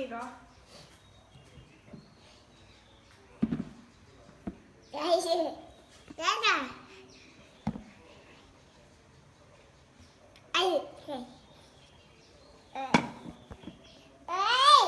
อีกเหรอ ได้สิได้จ้ะไอ้เฮ้ยเอ้ยเอ้ย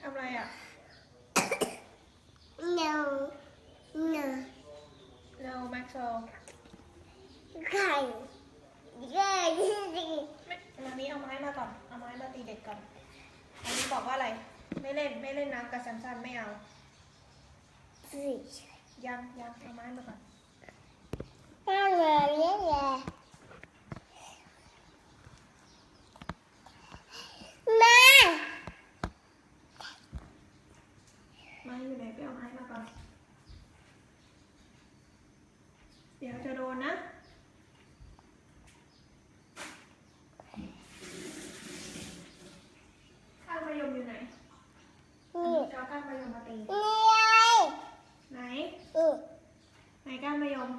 ทำอะไรอะ no no เร็วแม็กโซ ไข่เย้ย ไม่มามีเอาไม้มาก่อน เอาไม้มาตีเด็กก่อน อันนี้บอกว่าอะไร ไม่เล่น ไม่เล่นน้ำ กับแซมสันไม่เอาสิยังยังเอาไม้มาก่อนน่าเลยเนี่ยแหละมาไม้อยู่ไหนไปเอาไม้มาก่อนเดี๋ยวจะโดนนะ ข้างมะยมอยู่ไหน นี่ จะเอาก้านมะยมมาตี นี่ไง ไหน นี่ ไหนก้านมะยม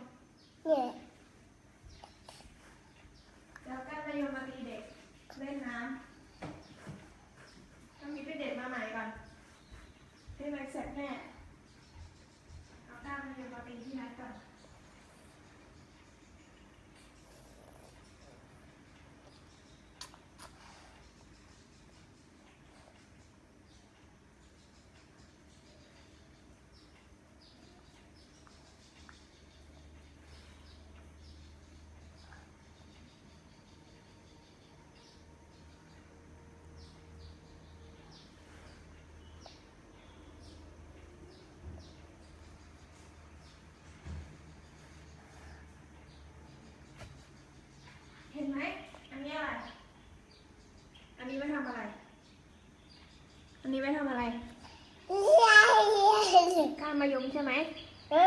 นี่ จะเอาก้านมะยมมาตีเด็ก เล่นน้ำต้องมีไปเด็ดมาใหม่ก่อน ให้แม็กเสร็จแน่ เอาก้านมะยมมาตีที่แม็กก่อน เห็นไหม อันนี้อะไร อันนี้ไว้ทำอะไร อั นนี้ไว้ทำอะไรยายยายการมายมใช่ไหมฮะ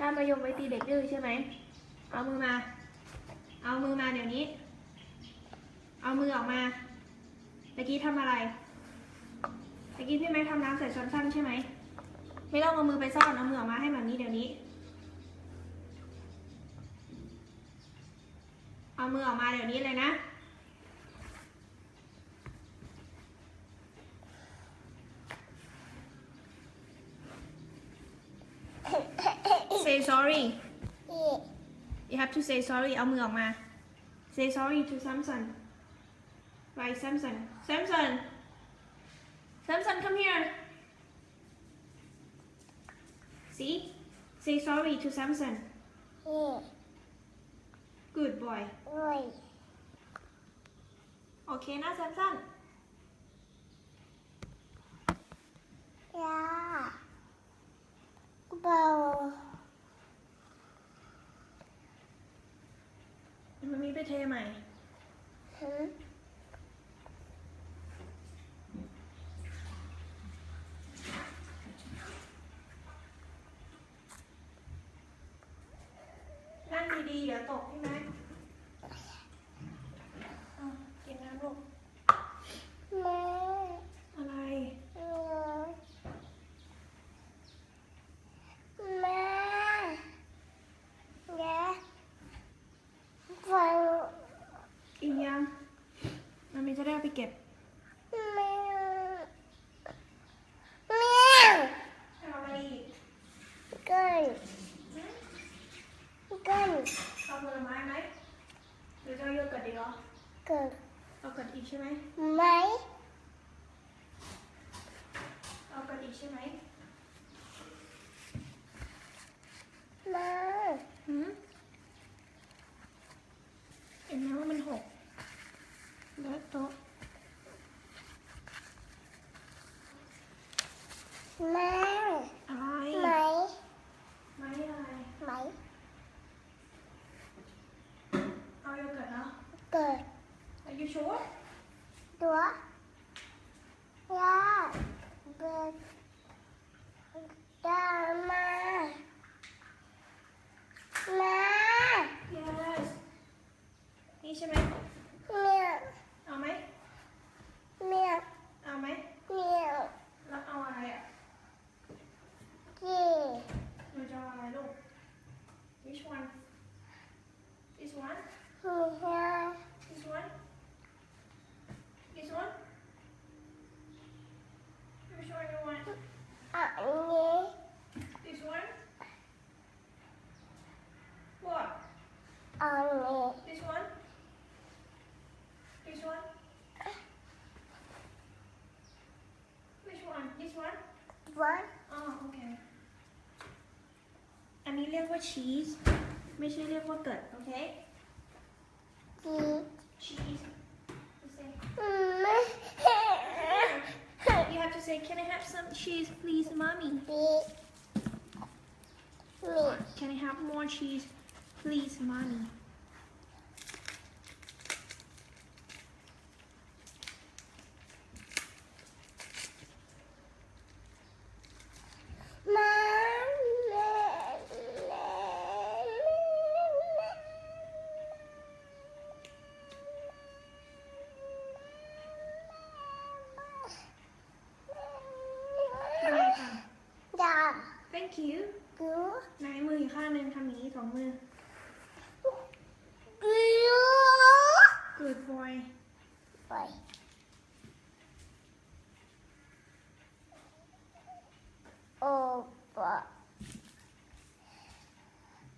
การมายมไว้ตีเด็กดื้อใช่ไหมเอามือมา เอามือมาเดี๋ยวนี้ เอามือออกมาตะกี้ทำอะไรตะกี้พี่แม็กทำน้ำใส่ช้อนสั้นใช่ไหมไม่ต้องเอามือไปซ่อนเอามือออกมาให้แบบนี้เดี๋ยวนี้ เอามือออกมาเดี๋ยวนี้เลยนะ say sorry นี่ you have to say sorry เอามือออกมา say sorry to Samson right Samson Samson Samson come here see say sorry to Samson นี่ good boy โอ้ยโอเคนะ Samson ยาเบา มันมีไปเทใหม่ ฮะ นั่งดีๆ เดี๋ยวตกใช่ไหมเอากินน้ำลูก แม่ อะไร แม่แม่ฟัง กินยัง มันมีจะได้เอาไปเก็บ แม่แม่ เอาอะไรอีก เกินเกิน เอาผลไม้ไหมหรือจะเอาโยเกิร์ตดีเหรอ เกินเอาเกิร์ตอีกใช่ไหมไหมเอาเกิร์ตอีกใช่ไหมแม่หืมเห็นไหมว่ามันหกเลอะโต๊ะแม่อะไรไหมไม่อะไรไหมเอาโยเกิร์ตเนาะเกิด Are you sure? Sure. Yeah. But Dharma. Ma. Yes. Đi xem này. Mẹ. Ở mấy? Ờ, mẹ. Ở mấy? Ờ, mẹ. Nó ở ngoài ạ. Kì. Rồi cho ngoài luôn. Which one? This one? Yeah. This one? อ๋อโอเคอันนี้เรียกว่าชีสไม่ใช่เรียกว่าเกิดโอเค cheese ชีส mm, You have to say can I have some cheese please mommy big me Can I have more cheese please mommy Boy. Oh, boy.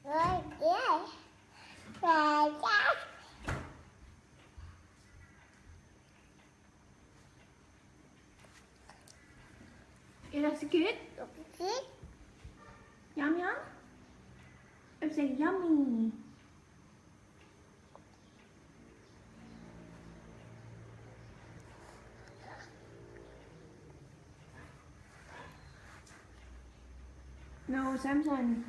Right there. Right there. It is good Okay. Yum yum It's a yummy No, Samson.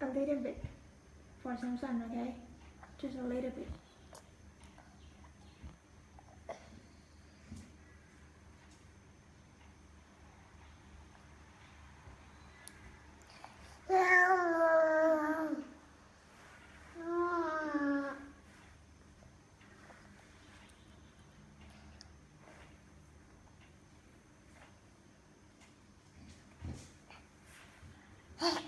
A little bit for Samson, okay? Just a little bit. Huh?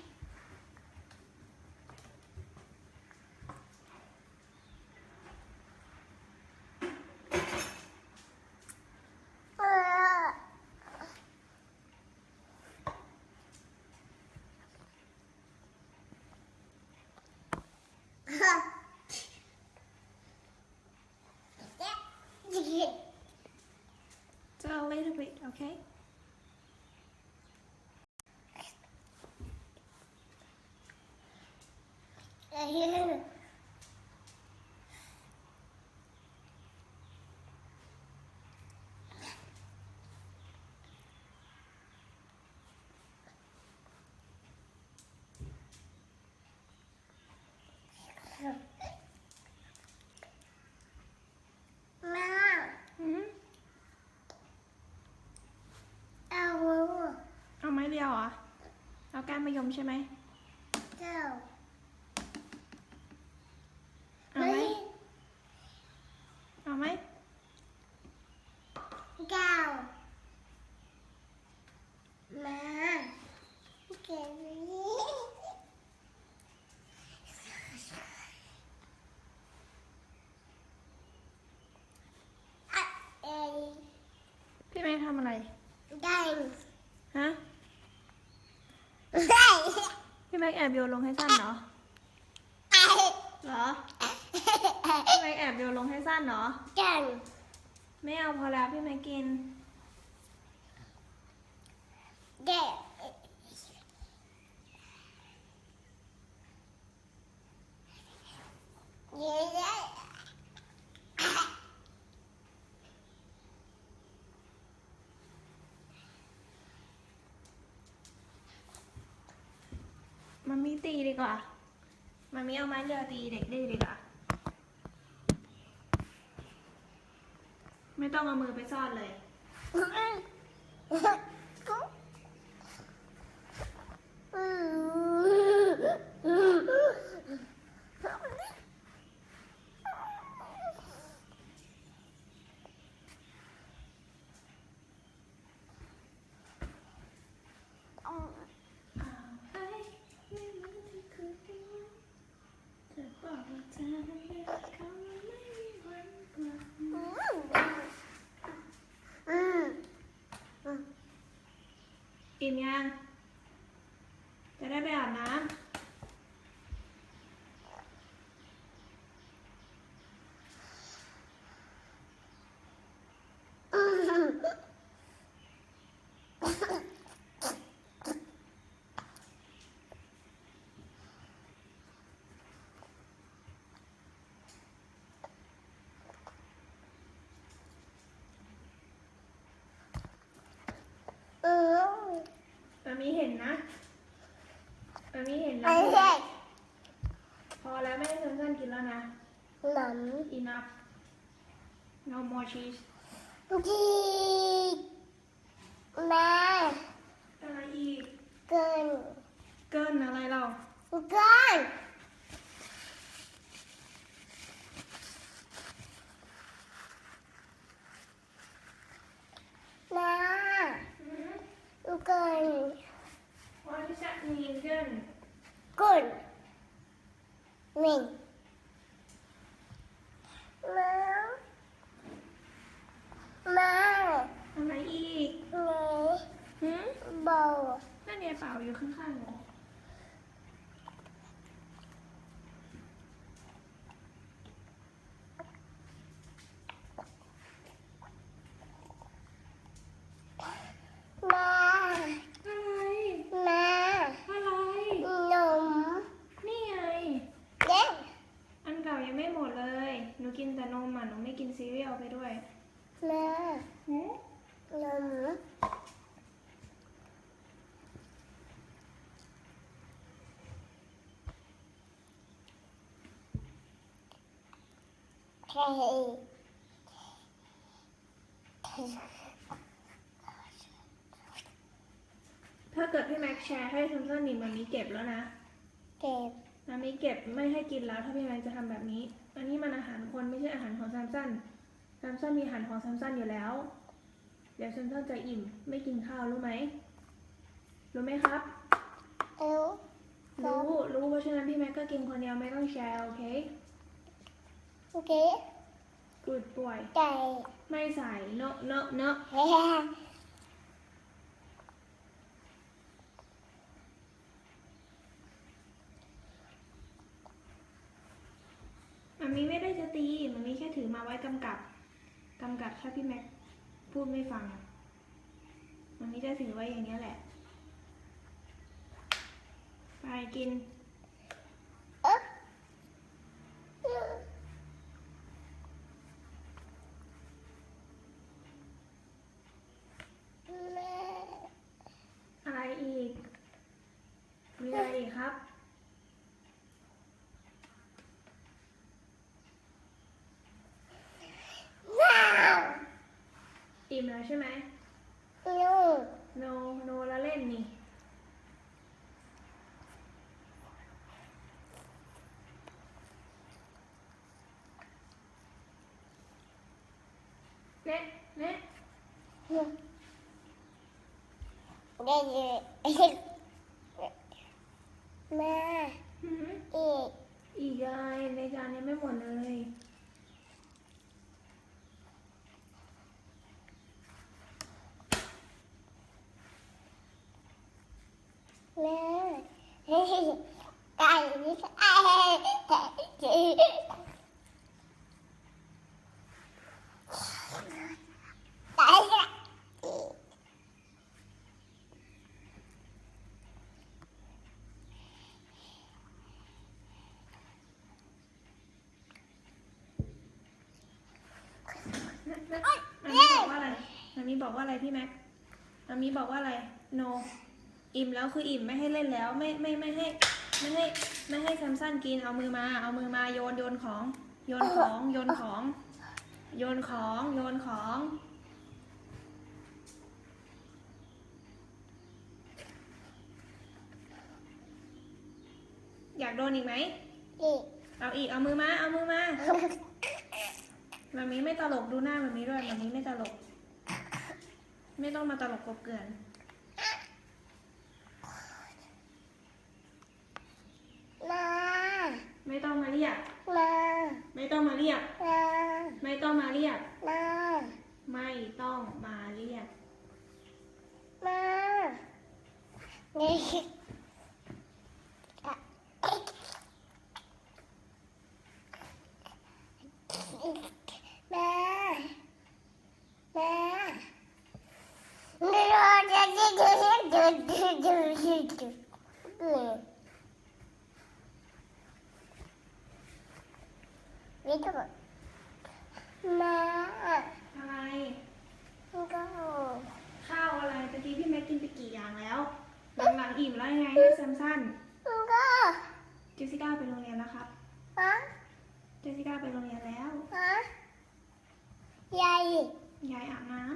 เอาเอาไม้เดียวเหรอ เอาก้านมะยมใช่ไหมเจ้าไหม เอาไหม เจ้ามาเก็บนี้อะเอ้ย พี่แม่ทำอะไร ได้ฮะได้พี่แม็กแอบโยนลงให้สั้นเหรอเหรอพี่แม็กแอบโยนลงให้สั้นเหรอกันไม่เอาพอแล้วพี่แม็กกินเด็กเย้ มันมีตีดีกว่า มันมีเอาไม้เรือตีเด็กดื้อดีกว่า ไม่ต้องเอามือไปซ่อนเลยจะบอกว่าเธอนั้นเลือกเขาไม่มีวัน อิ่มยัง จะได้ไปอาบน้ำ อืม มามีเห็ นนะมามีเห็นแล้อัวนแรกพอแล้วไม่ให้เพื่อนๆกินแล้วนะหน enough no more cheese ำดีมาอะไรอีก เกินเกินอะไรเราเกินมาเกิน What does that mean เกินกุนมินมามาอะไรอีกเนหืมโบนั่นเนี่ยเปล่าอยู่ข้างๆเหรอ มา อะไร มา อะไร นม นี่ไง เด็ก อันเก่ายังไม่หมดเลย หนูกินแต่นมอะ หนู ไม่กินซีเรียลไปด้วยมาหืมนมเฮ้ยถ้าเกิดพี่แม็กแชร์ให้ซัมซันนี่มันมีเก็บแล้วนะ เก็บ มันมีเก็บไม่ให้กินแล้วถ้าพี่แม็กจะทำแบบนี้ อันนี้มันอาหารคนไม่ใช่อาหารของซัมซันซัมซันมีอาหารของซัมซันอยู่แล้ว เดี๋ยวซัมซันจะอิ่มไม่กินข้าวรู้ไหมรู้ไหมครับเอวรู้รู้เพราะฉะนั้นพี่แม็กก็กินคนเดียวไม่ต้องแชร์โอเคโอเค good boy ไก่ไม่ใส่ no no no เฮ้ย มันมีไม่ได้จะตี มันมีแค่ถือมาไว้กำกับกำกับถ้าพี่แม็กพูดไม่ฟัง มันมีจะถือไว้อย่างนี้แหละ ไปกิน เอ๊ะแม่ อะไรอีก มีอะไรอีกครับ ว้าว อิ่ม แล้วใช่ไหมลูก no no ละเล่นนี่ เนะเนะเด็กแม่หืมอีกอีกอะไรในจานยังไม่หมดเลย แม่ไก่นี่ไอ้ไก่ไก่มันมีบอกว่าอะไร มันมีบอกว่าอะไรพี่แม็กมันมีบอกว่าอะไร no อิ่มแล้วคืออิ่มไม่ให้เล่นแล้วไม่ไม่ไม่ให้ไม่ให้ไม่ให้แซมสันกินเอามือมาเอามือมาโยนโยนของโยนของโยนของ โยนของโยนของอยากโดนอีกไหมอีกเอาอีก เอามือมา เอามือมาแบบนี้ไม่ตลกดูหน้าแบบนี้ด้วยแบบนี้ไม่ตลก ไม่ต้องมาตลกกบเกลื่อน มา ไม่ ต้องมาเรียก มา ไม่ต้องมาเรียก มา ไม่ต้องมาเรียก มา ไม่ต้องมาเรียก มานี่แม่แม่นี่เราจะดูดูดู ดูดูดูดูวิทูมาอะไรก็ข้าวอะไรตะกี้พี่แม็กกินไปกี่อย่างแล้วหลังๆอิ่มแล้วยังไงให้แซมสั้นก็เจสสิก้าไปโรงเรียนแล้วครับฮะเจสสิก้าไปโรงเรียนแล้วฮะยายยายอาบน้ำ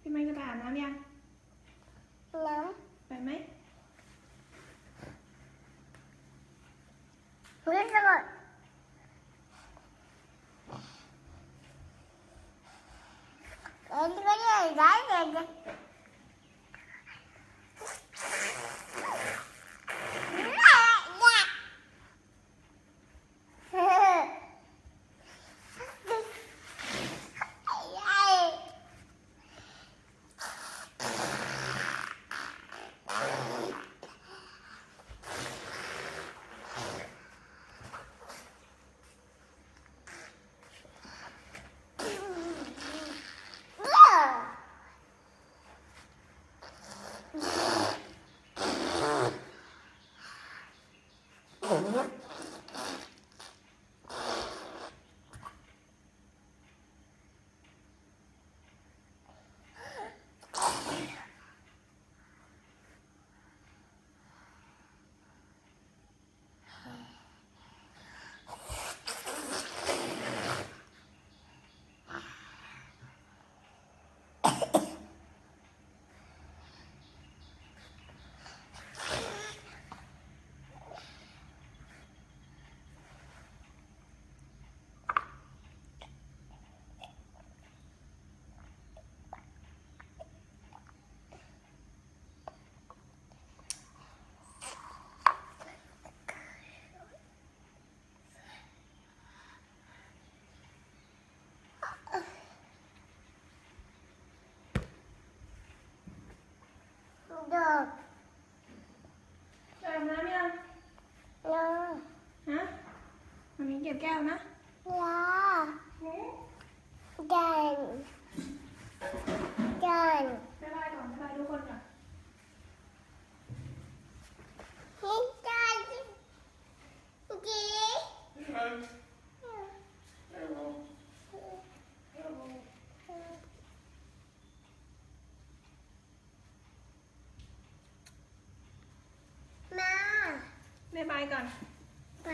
พี่แม็กจะไปอาบน้ำยังน้ไปไหมำนี่จะก่อนเอ็นก็ยังได้เลยดอก จะอาบน้ำยัง น้อง ฮะมันมีเก็บ แก้วนะลาดันดันบ๊ายบายก่อนบ๊ายบายทุกคนก่อนฮิดันจีมาบ๊ายบายก่อนไป